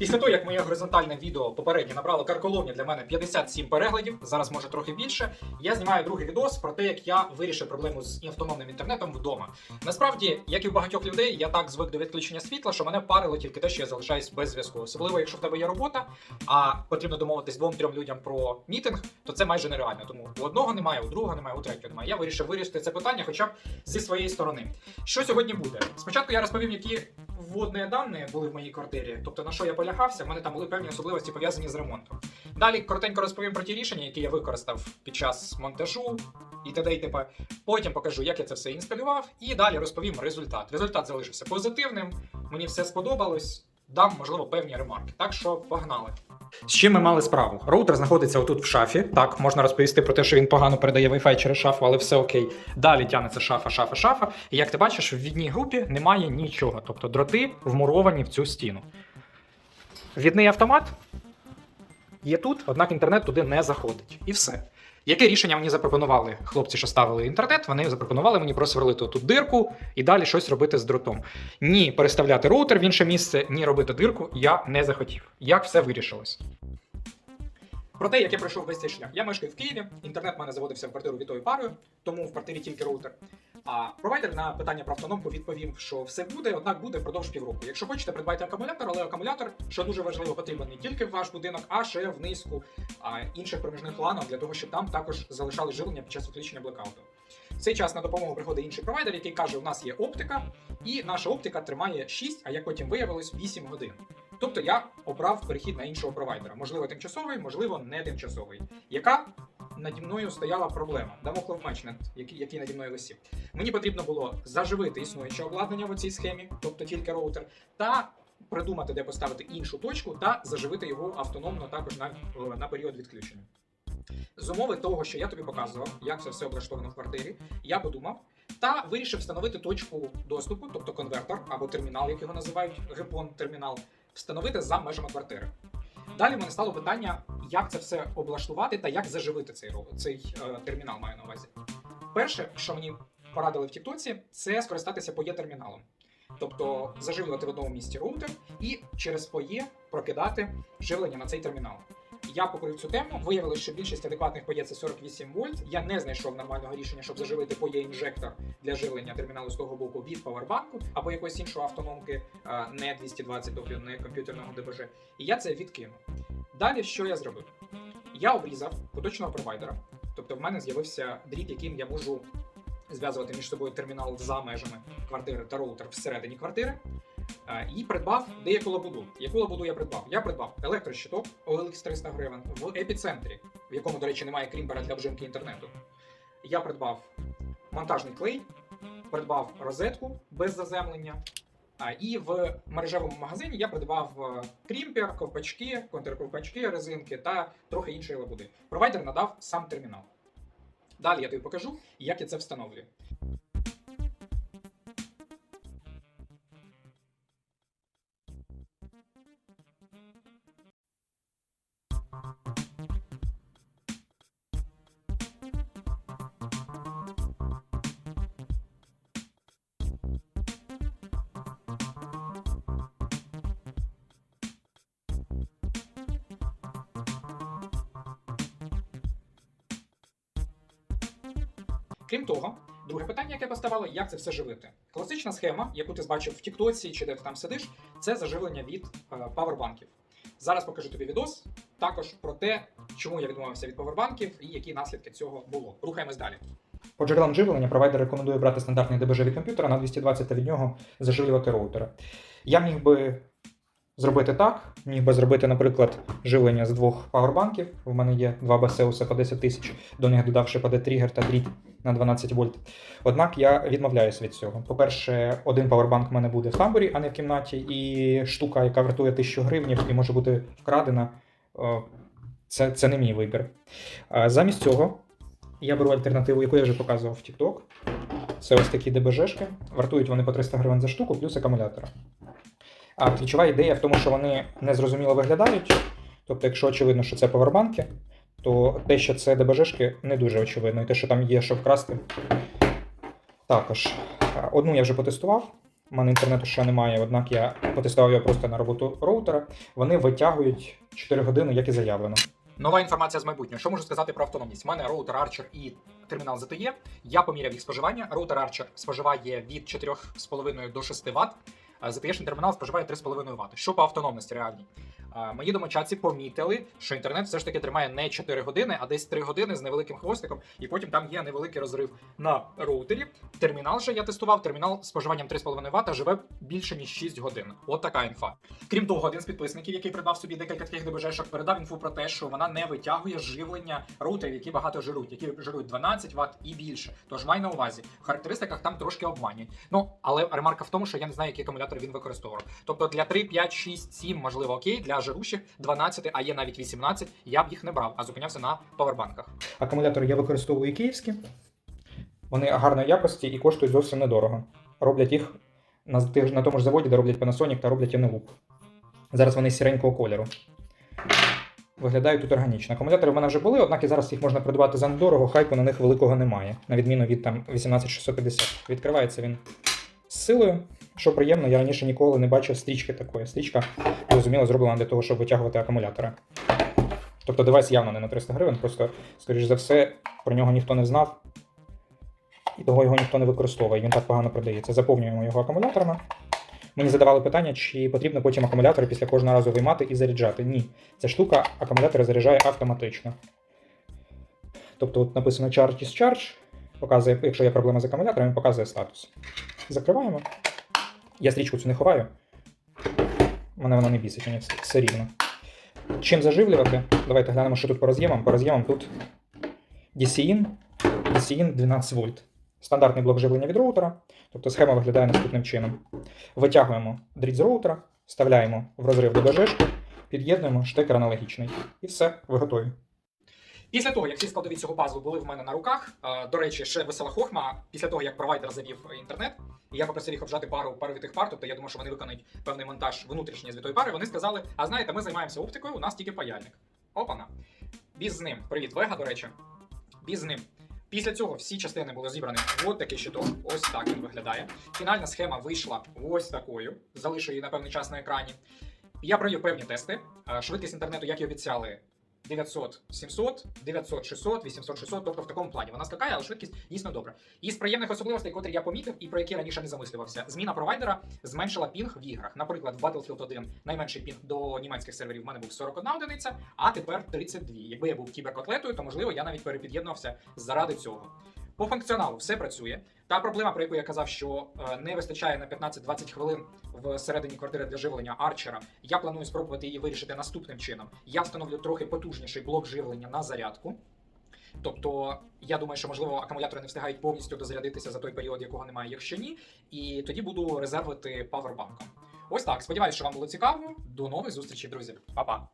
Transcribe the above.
Після того, як моє горизонтальне відео попереднє набрало карколомні для мене 57 переглядів, зараз може трохи більше. Я знімаю другий відос про те, як я вирішив проблему з автономним інтернетом вдома. Насправді, як і в багатьох людей, я так звик до відключення світла, що мене парило тільки те, що я залишаюсь без зв'язку. Особливо, якщо в тебе є робота, а потрібно домовитись двом-трьом людям про мітинг, то це майже нереально. Тому у одного немає, у другого немає, у третього немає. Я вирішив вирішити це питання, хоча б зі своєї сторони. Що сьогодні буде? Спочатку я розповім, які вводні дані були в моїй квартирі, тобто на що я полягався, в мене там були певні особливості пов'язані з ремонтом. Далі коротенько розповім про ті рішення, які я використав під час монтажу і т.д. і т.п. Потім покажу, як я це все інсталював, і далі розповім результат. Результат залишився позитивним, мені все сподобалось. Дам, можливо, певні ремарки. Так що погнали. З чим ми мали справу? Роутер знаходиться отут в шафі. Так, можна розповісти про те, що він погано передає Wi-Fi через шафу, але все окей. Далі тягнеться шафа, шафа, шафа. І як ти бачиш, в відній групі немає нічого. Тобто дроти вмуровані в цю стіну. Відний автомат є тут, однак інтернет туди не заходить. І все. Яке рішення мені запропонували хлопці, що ставили інтернет? Вони запропонували мені просверлити тут дирку і далі щось робити з дротом. Ні, переставляти роутер в інше місце, ні робити дирку я не захотів. Як все вирішилось? Про те, як я пройшов весь цей шлях. Я мешкаю в Києві, інтернет в мене заводився в квартиру вітою парою, тому в квартирі тільки роутер. А провайдер на питання про автономку відповів, що все буде, однак буде впродовж півроку. Якщо хочете, придбайте акумулятор, але акумулятор, що дуже важливо, потрібен не тільки в ваш будинок, а ще в низку а, інших проміжних ланок для того, щоб там також залишали живлення під час відключення блекауту. В цей час на допомогу приходить інший провайдер, який каже: у нас є оптика, і наша оптика тримає 6, а як потім виявилось, 8 годин. Тобто я обрав перехід на іншого провайдера. Можливо, тимчасовий, можливо, не тимчасовий. Яка наді мною стояла проблема? Дамоклев меч, який, який наді мною висів. Мені потрібно було заживити існуюче обладнання в цій схемі, тобто тільки роутер, та придумати, де поставити іншу точку, та заживити його автономно також на, е, на період відключення. З умови того, що я тобі показував, як це все облаштовано в квартирі, я подумав та вирішив встановити точку доступу, тобто конвертор або термінал, як його називають, гепон термінал, встановити за межами квартири. Далі в мене стало питання, як це все облаштувати та як заживити цей ро- цей е, термінал, маю на увазі. Перше, що мені порадили в Тіктоці, це скористатися POE терміналом. Тобто заживлювати в одному місці роутер і через POE прокидати живлення на цей термінал. Я покорив цю тему. Виявилося, що більшість адекватних POE це 48 вольт. Я не знайшов нормального рішення, щоб заживити POE інжектор для живлення терміналу з того боку від павербанку або якоїсь іншої автономки, е, не 220, тобто не комп'ютерного ДБЖ. І я це відкинув. Далі що я зробив? Я обрізав поточного провайдера. Тобто в мене з'явився дріт, яким я можу зв'язувати між собою термінал за межами квартири та роутер всередині квартири. Е, І придбав деяку лабуду. Яку лабуду я придбав? Я придбав електрощиток OLX 300 гривень в епіцентрі, в якому, до речі, немає крімбера для вжимки інтернету. Я придбав монтажний клей, придбав розетку без заземлення. І в мережевому магазині я придбав е, крімпер, ковпачки, контрковпачки, резинки та трохи іншої лабуди. Провайдер надав сам термінал. Далі я тобі покажу, як я це встановлюю. Крім того, друге питання, яке поставало, як це все живити. Класична схема, яку ти бачив в Тіктоці чи де ти там сидиш, це заживлення від е, павербанків. Зараз покажу тобі відос також про те, чому я відмовився від павербанків і які наслідки цього було. Рухаємось далі. По джерелам живлення провайдер рекомендує брати стандартний ДБЖ від комп'ютера на 220 та від нього заживлювати роутера. Я міг би зробити так, міг би зробити, наприклад, живлення з двох павербанків. У мене є два басеуса по 10 тисяч, до них додавши PD-тригер та дріт на 12 вольт. Однак я відмовляюся від цього. По-перше, один павербанк в мене буде в тамбурі, а не в кімнаті, і штука, яка вартує 1000 гривень і може бути вкрадена. Це, це не мій вибір. Замість цього я беру альтернативу, яку я вже показував в TikTok. Це ось такі ДБЖшки. Вартують вони по 300 гривень за штуку, плюс акумулятора. А ключова ідея в тому, що вони незрозуміло виглядають. Тобто, якщо очевидно, що це павербанки, то те, що це ДБЖшки, не дуже очевидно. І те, що там є, що вкрасти, також. Одну я вже потестував. У мене інтернету ще немає, однак я потестував його просто на роботу роутера. Вони витягують 4 години, як і заявлено. Нова інформація з майбутнього. Що можу сказати про автономність? У мене роутер Archer і термінал ZTE. Я поміряв їх споживання. Роутер Archer споживає від 4,5 до 6 Вт. А термінал споживає 3,5 Вт. Що по автономності реальній? Мої домочадці помітили, що інтернет все ж таки тримає не 4 години, а десь 3 години з невеликим хвостиком, і потім там є невеликий розрив на роутері. Термінал же я тестував. Термінал з споживанням 3,5 Вт живе більше ніж 6 годин. От така інфа. Крім того, один з підписників, який придбав собі декілька таких ДБЖшок, передав інфу про те, що вона не витягує живлення роутерів, які багато жирують, які жирують 12 Вт і більше. Тож май на увазі, в характеристиках там трошки обманюють. Ну але ремарка в тому, що я не знаю, які акумулятори він використовував. Тобто для 3, 5, 6, 7, можливо, окей, для жирущих 12, а є навіть 18, я б їх не брав, а зупинявся на павербанках. Акумулятори я використовую київські. Вони гарної якості і коштують зовсім недорого. Роблять їх на, на тому ж заводі, де роблять Panasonic та роблять Eneloop. Зараз вони сіренького кольору. Виглядають тут органічно. Акумулятори в мене вже були, однак і зараз їх можна придбати за недорого, хайпу на них великого немає, на відміну від там 18650. Відкривається він з силою. Що приємно, я раніше ніколи не бачив стрічки такої. Стрічка, зрозуміло, зроблена для того, щоб витягувати акумулятори. Тобто девайс явно не на 300 гривень, просто, скоріш за все, про нього ніхто не знав, і того його ніхто не використовує. Він так погано продається. Заповнюємо його акумуляторами. Мені задавали питання, чи потрібно потім акумулятори після кожного разу виймати і заряджати. Ні, ця штука акумулятори заряджає автоматично. Тобто от написано Charge is Charge, показує, якщо є проблема з акумуляторами, показує статус. Закриваємо. Я стрічку цю не ховаю. Мене вона не бісить, мені все- рівно. Чим заживлювати? Давайте глянемо, що тут по роз'ємам. По роз'ємам тут DC-IN, DC-IN 12 вольт. Стандартний блок живлення від роутера. Тобто схема виглядає наступним чином. Витягуємо дріт з роутера, вставляємо в розрив до БЖшки, під'єднуємо штекер аналогічний. І все, ви готові. Після того, як всі складові цього пазлу були в мене на руках, е, до речі, ще весела хохма. Після того, як провайдер завів інтернет, і я попросив їх обжати пару паровитих пар, тобто я думав, що вони виконають певний монтаж внутрішньої звітої пари. Вони сказали: а знаєте, ми займаємося оптикою, у нас тільки паяльник. Опана. Біз з ним. Привіт, Вега, до речі. Біз з ним. Після цього всі частини були зібрані. Ось такий щиток, ось так він виглядає. Фінальна схема вийшла ось такою. Залишу її на певний час на екрані. Я провів певні тести. Е, Швидкість інтернету, як і обіцяли, 900, 700, 900, 600, 800, 600, тобто в такому плані. Вона скакає, але швидкість дійсно добра. Із приємних особливостей, котрі я помітив і про які раніше не замислювався, зміна провайдера зменшила пінг в іграх. Наприклад, в Battlefield 1 найменший пінг до німецьких серверів в мене був 41 одиниця, а тепер 32. Якби я був кіберкотлетою, то можливо я навіть перепід'єднувався заради цього. По функціоналу все працює. Та проблема, про яку я казав, що е, не вистачає на 15-20 хвилин всередині квартири для живлення арчера. Я планую спробувати її вирішити наступним чином. Я встановлю трохи потужніший блок живлення на зарядку. Тобто, я думаю, що можливо акумулятори не встигають повністю дозарядитися за той період, якого немає, якщо ні. І тоді буду резервити павербанком. Ось так. Сподіваюсь, що вам було цікаво. До нових зустрічей, друзі. Па-па!